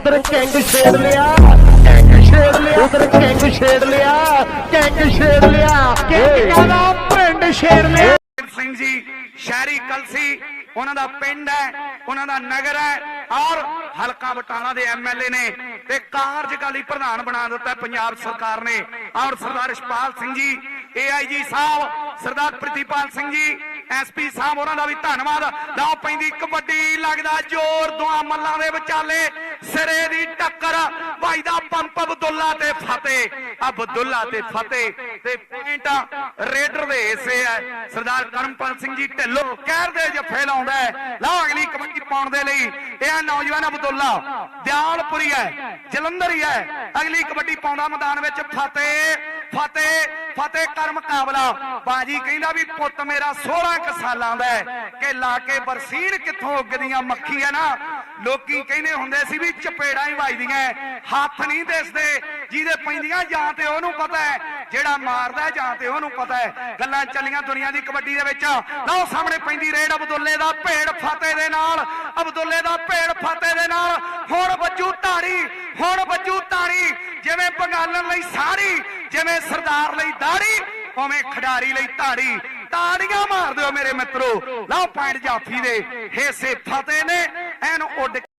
ਉਧਰ ਕਿੰਗ ਛੇੜ ਲਿਆ। ਕਿੰਗ ਛੇੜ ਲਿਆ। ਉਧਰ ਕਿੰਗ ਛੇੜ ਲਿਆ। ਕਿੰਗ ਛੇੜ ਲਿਆ। ਕਿੰਗ ਕਹਿੰਦਾ? ਪਿੰਡ ਛੇੜ ਲਿਆ। ਸਿੰਘ ਜੀ ਸ਼ਹਿਰੀ ਕਲਸੀ ਉਹਨਾਂ ਦਾ ਪਿੰਡ ਹੈ ਉਹਨਾਂ ਦਾ ਨਗਰ ਹੈ ਔਰ ਹਲਕਾ ਬਟਾਲਾ ਦੇ ਐਮਐਲਏ ਨੇ ਤੇ ਕਾਰਜਕਾਰੀ ਪ੍ਰਧਾਨ ਬਣਾ ਦਿੱਤਾ ਪੰਜਾਬ ਸਰਕਾਰ ਨੇ ਔਰ ਸਰਦਾਰ ਇਸ਼ਪਾਲ ਸਿੰਘ ਜੀ ਏਆਈਜੀ ਸਾਹਿਬ, ਸਰਦਾਰ ਪ੍ਰਤੀਪਾਲ ਸਿੰਘ ਜੀ ਐਸਪੀ ਸਾਹਿਬ, ਉਹਨਾਂ ਦਾ ਵੀ ਧੰਨਵਾਦ। ਲਓ ਪੈਂਦੀ ਕਬੱਡੀ ਲੱਗਦਾ ਜ਼ੋਰ ਦੁਆ ਮੱਲਾਂ ਦੇ ਵਿਚਾਲੇ ਸਿਰੇ ਦੀ ਟੱਕਰ। ਭਾਈ ਦਾ ਪੰਪ ਅਬਦੁੱਲਾ ਤੇ ਫਤਿਹ, ਅਬਦੁੱਲਾ ਤੇ ਫਤਿਹ। ਤੇ ਪੁਆਇੰਟ ਰੇਡਰ ਦੇ ਹਿੱਸੇ ਹੈ। ਸਰਦਾਰ ਕਰਮਪਾਲ ਸਿੰਘ ਜੀ ਢਿੱਲੋਂ ਕਹਿਰ ਦੇ ਜੱਫੇ ਲਾਉਂਦਾ ਲਓ ਅਗਲੀ ਕਬੱਡੀ ਪਾਉਣ ਦੇ ਲਈ। ਇਹ ਨੌਜਵਾਨ ਅਬਦੁੱਲਾ। ਦਿਆਲਪੁਰੀ ਹੈ, ਜਲੰਧਰ ਹੀ ਹੈ। ਅਗਲੀ ਕਬੱਡੀ ਪਾਉਂਦਾ ਮੈਦਾਨ ਵਿੱਚ ਫਤਿਹ ਫਤਿਹ। ਫਤਿਹ ਕਰ ਮੁਕਾਬਲਾ। ਬਾਜੀ ਕਹਿੰਦਾ ਵੀ ਪੁੱਤ ਮੇਰਾ 16 ਕੁ ਸਾਲਾਂ ਦਾ ਕਿ ਲਾ ਕੇ ਬਰਸੀਨ ਕਿੱਥੋਂ ਉੱਗਦੀਆਂ ਮੱਖੀਆਂ ਨਾ। ਲੋਕੀ ਕਹਿੰਦੇ ਹੁੰਦੇ ਸੀ ਵੀ ਚਪੇੜਾਂ ਹੀ ਵੱਜਦੀਆਂ ਹੱਥ ਨਹੀਂ ਦਿਸਦੇ। ਜਿਹਦੇ ਪੈਂਦੀਆਂ ਜਾਂ ਤੇ ਉਹਨੂੰ ਪਤਾ ਹੈ। ਜਿਹੜਾ ਮਾਰਦਾ ਜਾਂ ਤੇ ਉਹਨੂੰ ਪਤਾ ਹੈ। ਗੱਲਾਂ ਚੱਲੀਆਂ ਦੁਨੀਆ ਦੀ ਕਬੱਡੀ ਦੇ ਵਿੱਚ। ਲਓ ਸਾਹਮਣੇ ਪੈਂਦੀ ਰੇਡ ਅਬਦੁੱਲੇ ਦਾ ਭੇੜ ਫਤਿਹ ਦੇ ਨਾਲ। ਅਬਦੁੱਲੇ ਦਾ ਭੇੜ ਫਤਿਹ ਦੇ ਨਾਲ। ਹੁਣ ਵੱਜੂ ਧਾਰੀ। ਹੁਣ ਵੱਜੂ ਧਾਰੀ। ਜਿਵੇਂ ਬੰਗਾਲਣ ਲਈ ਸਾਰੀ ਜਿਵੇਂ ਸਰਦਾਰ ਲਈ ਦਾੜੀ, ਉਵੇਂ ਖਿਡਾਰੀ ਲਈ ਧਾੜੀ। ਤਾੜੀਆਂ ਮਾਰ ਦਿਓ ਮੇਰੇ ਮਿੱਤਰੋ। ਲਓ ਪੁਆਇੰਟ ਜਾਫੀ ਦੇ ਹਿੱਸੇ ਫਤਿਹ ਨੇ, ਐਨ ਉੱਡ